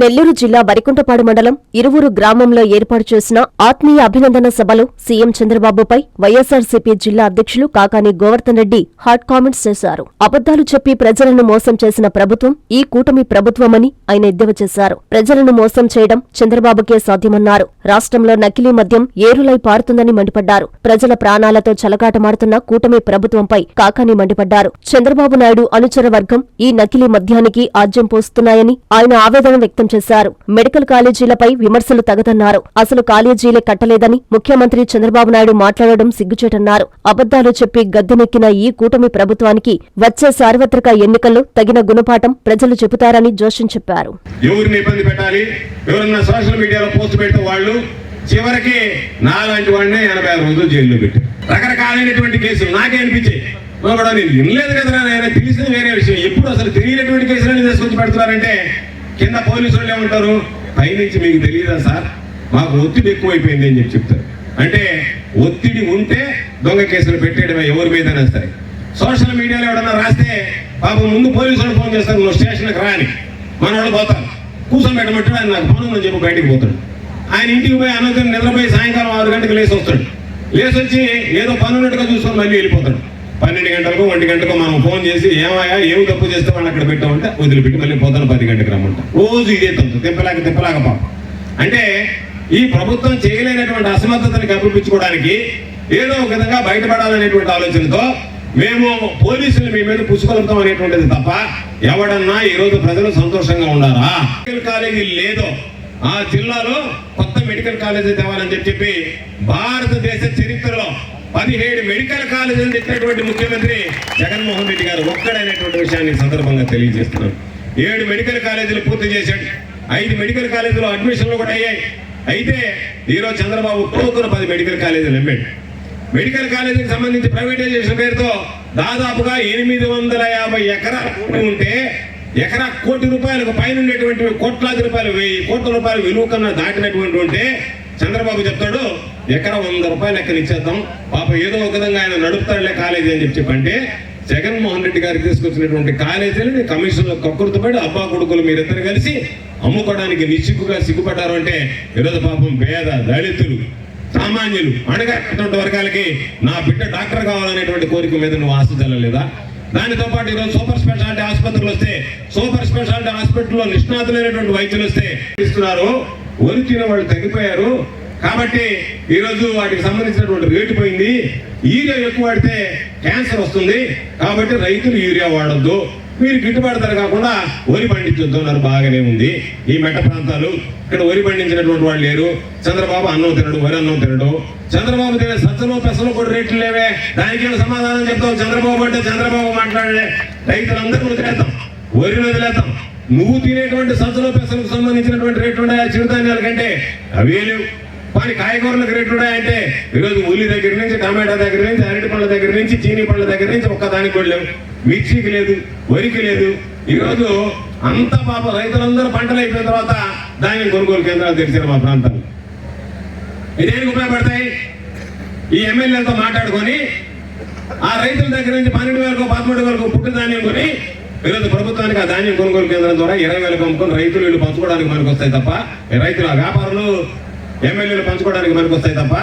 నెల్లూరు జిల్లా వరికుంటపాడు మండలం ఇరువురు గ్రామంలో ఏర్పాటు చేసిన ఆత్మీయ అభినందన సభలో సీఎం చంద్రబాబుపై వైఎస్సార్సీపీ జిల్లా అధ్యక్షులు కాకాని గోవర్ధన్ రెడ్డి హాట్ కామెంట్స్ చేశారు. అబద్దాలు చెప్పి ప్రజలను మోసం చేసిన ప్రభుత్వం ఈ కూటమి ప్రభుత్వమని ఆయన ఎద్దేవా చేశారు. ప్రజలను మోసం చేయడం చంద్రబాబుకే సాధ్యమన్నారు. రాష్ట్రంలో నకిలీ మద్యం ఏరులై పారుతుందని మండిపడ్డారు. ప్రజల ప్రాణాలతో చలకాటమాడుతున్న కూటమి ప్రభుత్వంపై కాకాని మండిపడ్డారు. చంద్రబాబు నాయుడు అనుచర వర్గం ఈ నకిలీ మద్యానికి ఆజ్యం పోస్తున్నాయని ఆయన ఆవేదన వ్యక్తం వ్యక్తం చేశారు. మెడికల్ కాలేజీలపై విమర్శలు తగదన్నారు. అసలు కాలేజీలే కట్టలేదని ముఖ్యమంత్రి చంద్రబాబు నాయుడు మాట్లాడడం సిగ్గుచేటన్నారు. అబద్దాలు చెప్పి గద్దెనెక్కిన ఈ కూటమి ప్రభుత్వానికి వచ్చే సార్వత్రిక ఎన్నికల్లో తగిన గుణపాఠం ప్రజలు చెబుతారని జోషన్ చెప్పారు. చివరికి నాలాంటి వాడినే ఎనభై ఆరు రోజులు జైల్లో పెట్టారు. రకరకాలైనటువంటి కేసులు నాకే అనిపించాయి. కూడా నేను వినలేదు కదా ఆయన తెలిసిన వేరే విషయం. ఎప్పుడు అసలు తెలియనటువంటి కేసులని తీసుకొచ్చి పెడుతున్నారంటే కింద పోలీసులు ఏమంటారు పైనుంచి మీకు తెలియదా సార్? మాకు ఒత్తిడి ఎక్కువైపోయింది అని చెప్పి చెప్తారు. అంటే ఒత్తిడి ఉంటే దొంగ కేసులు పెట్టేయడమే ఎవరి మీదైనా సరే. సోషల్ మీడియాలో ఎవడన్నా రాస్తే పాపం ముందు పోలీసులు ఫోన్ చేస్తారు నువ్వు స్టేషన్కి రాని మన వాళ్ళు పోతారు. కూర్చొని పెట్టమంటాడు ఆయన నాకు పనుందని అని చెప్పి బయటికి పోతాడు. ఆయన ఇంటికి పోయి అనంతరం నిద్రపోయి సాయంకాలం ఆరు గంటలకు లేచి వస్తాడు లేచి వచ్చి ఏదో పనున్నట్టుగా చూసుకొని మళ్ళీ వెళ్ళిపోతాడు. పన్నెండు గంటలకు ఒంటి గంటకు మనం ఫోన్ చేసి ఏమయ్యా ఏమి తప్పు చేస్తే వాళ్ళు అక్కడ పెట్టామంటే వదిలిపెట్టి మళ్ళీ పొద్దున పది గంటకు రమ్మంటాం. రోజు ఇదే తప్పు తిప్పలేక తిప్పలేక పాపం. అంటే ఈ ప్రభుత్వం చేయలేనటువంటి అసమర్థతని కప్పిపుచ్చుకోవడానికి ఏదో ఒక విధంగా బయటపడాలనేటువంటి ఆలోచనతో మేము పోలీసులు మీ మీద పుచ్చుకొలుతాం అనేటువంటిది తప్ప ఎవడన్నా ఈ రోజు ప్రజలు సంతోషంగా ఉండారా మెడికల్ కాలేజీ లేదో. ఆ జిల్లాలో కొత్త మెడికల్ కాలేజీ తేవాలని చెప్పి చెప్పి భారతదేశ చరిత్రలో పదిహేడు మెడికల్ కాలేజీలు తెచ్చినటువంటి ముఖ్యమంత్రి జగన్మోహన్ రెడ్డి గారు ఒక్కడైనటువంటి విషయాన్ని సందర్భంగా తెలియజేస్తున్నాను. ఏడు మెడికల్ కాలేజీలు పూర్తి చేశాడు. ఐదు మెడికల్ కాలేజీలో అడ్మిషన్లు కూడా అయ్యాయి. అయితే ఈరోజు చంద్రబాబు కోరుకున్న పది మెడికల్ కాలేజీలు ఎంపాడు మెడికల్ కాలేజీకి సంబంధించి ప్రైవేటైజేషన్ పేరుతో దాదాపుగా ఎనిమిది వందల యాభై ఎకరాల భూమి ఉంటే ఎకరా కోటి రూపాయలకు పైన ఉండేటువంటి కోట్లాది రూపాయలు వెయ్యి కోట్ల రూపాయలు విలువ కన్నా దాటినటువంటి ఉంటే చంద్రబాబు చెప్తాడు ఎకరా వంద రూపాయలు ఎక్కడ ఇచ్చేద్దాం. పాప ఏదో ఒక విధంగా ఆయన నడుపుతాడులే కాలేజీ అని చెప్పి చెప్పంటే జగన్మోహన్ రెడ్డి గారికి తీసుకొచ్చినటువంటి కాలేజీలని కమిషన్లో కక్కుర్తుపడి అబ్బా కొడుకులు మీరిద్దరు కలిసి అమ్ముకోవడానికి నిశ్చిక్కుగా సిగ్గుపడ్డారు అంటే ఈరోజు పాపం పేద దళితులు సామాన్యులు అణగటువంటి వర్గాలకి నా బిడ్డ డాక్టర్ కావాలనేటువంటి కోరిక మీద నువ్వు ఆశ చెల్లలేదా? దానితో పాటు ఈరోజు సూపర్ స్పెషాలిటీ ఆసుపత్రులు వస్తే సూపర్ స్పెషాలిటీ హాస్పిటల్లో నిష్ణాతులైనటువంటి వైద్యులు వస్తే ఇస్తున్నారు ఒరిచిన వాళ్ళు తగ్గిపోయారు. కాబట్టి ఈరోజు వాటికి సంబంధించినటువంటి రేటు పోయింది. యూరియా ఎక్కువ వాడితే క్యాన్సర్ వస్తుంది. కాబట్టి రైతులు యూరియా వాడొద్దు. మీరు గిట్టుబాటు ధర కాకుండా వరి పండించొద్దు బాగానే ఉంది. ఈ మెట్ట ప్రాంతాలు ఇక్కడ వరి పండించినటువంటి వాళ్ళు లేరు. చంద్రబాబు అన్నం తినడు వరి అన్నం తినడు. చంద్రబాబు తినే సజ్జలు పెసలు కూడా రేట్లు లేవే. దానికి సమాధానం చెప్తాం చంద్రబాబు అంటే చంద్రబాబు మాట్లాడే రైతులందరూ వదిలేద్దాం. వరిని వదిలేద్దాం. నువ్వు తినేటువంటి సజ్జలు పెసలకు సంబంధించినటువంటి రేట్లు ఉన్నాయా? చిరుధాన్యాల కంటే అవే లేవు కానీ కాయగూరలకు రేట్లు ఉన్నాయంటే ఈరోజు ఉల్లి దగ్గర నుంచి టమాటా దగ్గర నుంచి అరటి పండ్ల దగ్గర నుంచి చీనీ పండ్ల దగ్గర నుంచి ఒక్క దానికి మిర్చికి లేదు వరికి లేదు. ఈరోజు అంత పాప రైతులందరూ పంటలు అయిపోయిన తర్వాత ధాన్యం కొనుగోలు కేంద్రాలు తెరిచారు మా ప్రాంతాల్లో ఇదేనికి ఉపయోగపడతాయి? ఈ ఎమ్మెల్యేలతో మాట్లాడుకొని ఆ రైతుల దగ్గర నుంచి పన్నెండు వేలకు పదమూడు వేలకు పుట్టు ధాన్యం కొని ఈరోజు ప్రభుత్వానికి ఆ ధాన్యం కొనుగోలు కేంద్రం ద్వారా ఇరవై వేలకు అమ్ముకొని రైతులు వీళ్ళు పంచుకోవడానికి మనకు వస్తాయి తప్ప రైతులు ఆ వ్యాపారులు ఎమ్మెల్యేలు పంచుకోవడానికి మనకు వస్తాయి తప్ప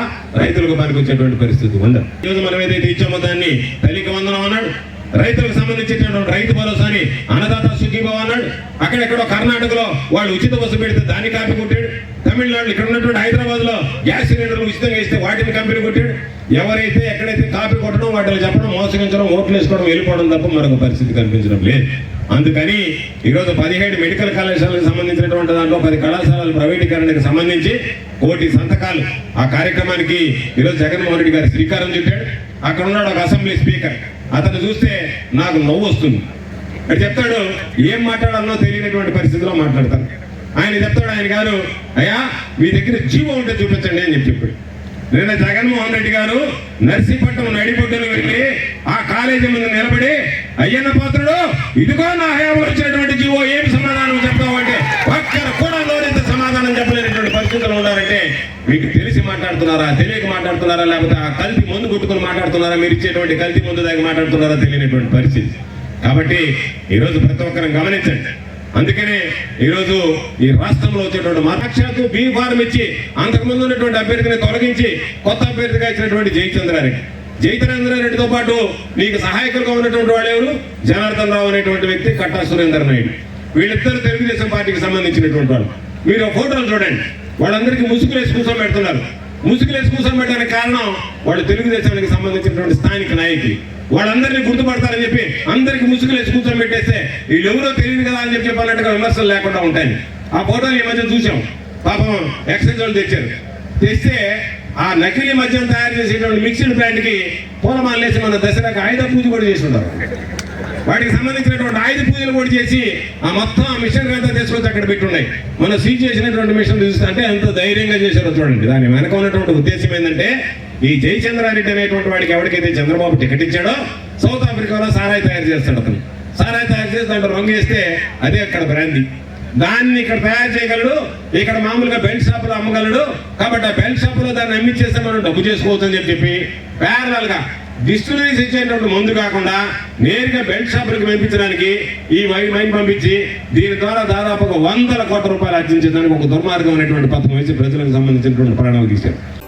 రైతులకు పనికొచ్చేటువంటి పరిస్థితి ఉండదు. ఈరోజు మనం ఏదైతే ఇచ్చామో దాన్ని తల్లికి వందనం అన్నాడు. రైతులకు సంబంధించినటువంటి రైతు భరోసాని అన్నదాత సుఖీభావ అన్నాడు. అక్కడెక్కడో కర్ణాటకలో వాళ్ళు ఉచిత బస్సు పెడితే దాన్ని కాపీ కొట్టాడు. తమిళనాడు ఇక్కడ ఉన్నటువంటి హైదరాబాద్లో గ్యాస్ సిలిండర్లు ఉచితంగా ఇస్తే వాటిని కంపెనీ కొట్టాడు. ఎవరైతే ఎక్కడైతే కాపీ కొట్టడం వాటిని చెప్పడం మోసగించడం ఓట్లు వేసుకోవడం వెళ్ళిపోవడం తప్ప మరొక పరిస్థితి కనిపించడం లేదు. అందుకని ఈరోజు పదిహేడు మెడికల్ కళాశాలకు సంబంధించినటువంటి దాంట్లో పది కళాశాలల ప్రైవేటీకరణకు సంబంధించి కోటి సంతకాలు. ఆ కార్యక్రమానికి ఈరోజు జగన్మోహన్ రెడ్డి గారు శ్రీకారం చుట్టాడు. అక్కడ ఉన్నాడు ఒక అసెంబ్లీ స్పీకర్. అతను చూస్తే నాకు నవ్వు వస్తుంది. అక్కడ చెప్తాడు ఏం మాట్లాడాలనో తెలియనటువంటి పరిస్థితిలో మాట్లాడతాను. ఆయన చెప్తాడు ఆయన గారు అయ్యా మీ దగ్గర జీవో ఉంటే చూపించండి అని చెప్పి ఇప్పుడు నిన్న జగన్మోహన్ రెడ్డి గారు నర్సీపట్నం నడిబొడ్డును వెళ్ళి ఆ కాలేజీ ముందు నిలబడి అయ్యన్న పాత్రుడు ఇదిగో నా హయాంలో వచ్చినటువంటి జీవో ఏం సమాధానం చెప్తావు అంటే ఒక్కరు కూడా లోనంత సమాధానం చెప్పలేనటువంటి పరిస్థితులు ఉన్నారంటే మీకు తెలిసి మాట్లాడుతున్నారా? తెలియక మాట్లాడుతున్నారా? లేకపోతే ఆ కల్తీ ముందు కొట్టుకుని మాట్లాడుతున్నారా? మీరు ఇచ్చేటువంటి కల్తీ ముందు దాకా మాట్లాడుతున్నారా? తెలియనటువంటి పరిస్థితి. కాబట్టి ఈరోజు ప్రతి ఒక్కరం గమనించండి. అందుకనే ఈరోజు ఈ రాష్ట్రంలో వచ్చేటువంటి సాక్షాత్తు బీ ఫార్మ్ ఇచ్చి అంతకుముందు ఉన్నటువంటి అభ్యర్థిని తొలగించి కొత్త అభ్యర్థిగా ఇచ్చినటువంటి జయచంద్రారెడ్డి జయచంద్రారెడ్డితో పాటు నీకు సహాయకులుగా ఉన్నటువంటి వాడు ఎవరు? జనార్దన్ రావు అనేటువంటి వ్యక్తి కట్టా సురేందర్ నాయుడు. వీళ్ళిద్దరు తెలుగుదేశం పార్టీకి సంబంధించినటువంటి వాళ్ళు. మీరు ఫోటోలు చూడండి. వాళ్ళందరికీ ముసుగులేసి కూర్చొని పెడుతున్నారు ముసుగులేసి కూర్చొని పెట్టడానికి కారణం వాళ్ళు తెలుగుదేశానికి సంబంధించినటువంటి స్థానిక నాయకులు వాళ్ళందరినీ గుర్తుపడతారని చెప్పి అందరికి ముసుగులేసి కూర్చొని పెట్టేస్తే వీళ్ళు ఎవరో తెలియదు కదా అని చెప్పి చెప్పాలంటే విమర్శలు లేకుండా ఉంటాయి. ఆ ఫోటోలు ఈ మధ్య చూసాం పాపం ఎక్సైజ్ వాళ్ళు తెచ్చారు. తెస్తే ఆ నకిలీ మద్యం తయారు చేసేటువంటి మిక్సిడ్ ప్లాంట్కి పూలమాలేసి మన దసరాకి ఆయుధ పూజ కూడా చేసి ఉంటారు. వాటికి సంబంధించినటువంటి ఆయుధ కూడా చేసి ఆ మొత్తం ఆ మిషన్ అంతా తీసుకొచ్చి అక్కడ పెట్టున్నాయి. మనం సీజ్ చేసినటువంటి మిషన్ చూస్తే అంటే ఎంత ధైర్యంగా చేశారో చూడండి. దాని వెనక ఉన్నటువంటి ఉద్దేశం ఏంటంటే ఈ జయచంద్రారెడ్డి అనేటువంటి వాడికి ఎవరికైతే చంద్రబాబు టికెట్ ఇచ్చాడో సౌత్ ఆఫ్రికాలో సారాయి తయారు చేస్తాడు అతను. సారాయి తయారు చేసి దాంట్లో రంగు వేస్తే అదే అక్కడ బ్రాంది దాన్ని ఇక్కడ తయారు చేయగలడు ఇక్కడ మామూలుగా బెల్ట్ షాపులో అమ్మగలడు కాబట్టి ఆ బెల్ట్ షాపులో దాన్ని అమ్మిచ్చేస్తే మనం డబ్బు చేసుకోవచ్చు అని చెప్పి ప్యారలల్గా డిస్టిలరీస్ ఇచ్చేటువంటి ముందు కాకుండా నేరుగా బెల్ట్ షాపులకు పంపించడానికి ఈ వైన్ వైన్ పంపించి దీని ద్వారా దాదాపు ఒక వందల కోట్ల రూపాయలు ఆర్జించడానికి ఒక దుర్మార్గం అనేటువంటి పథకం వేసి ప్రజలకు సంబంధించినటువంటి ప్రణాళిక తీశారు.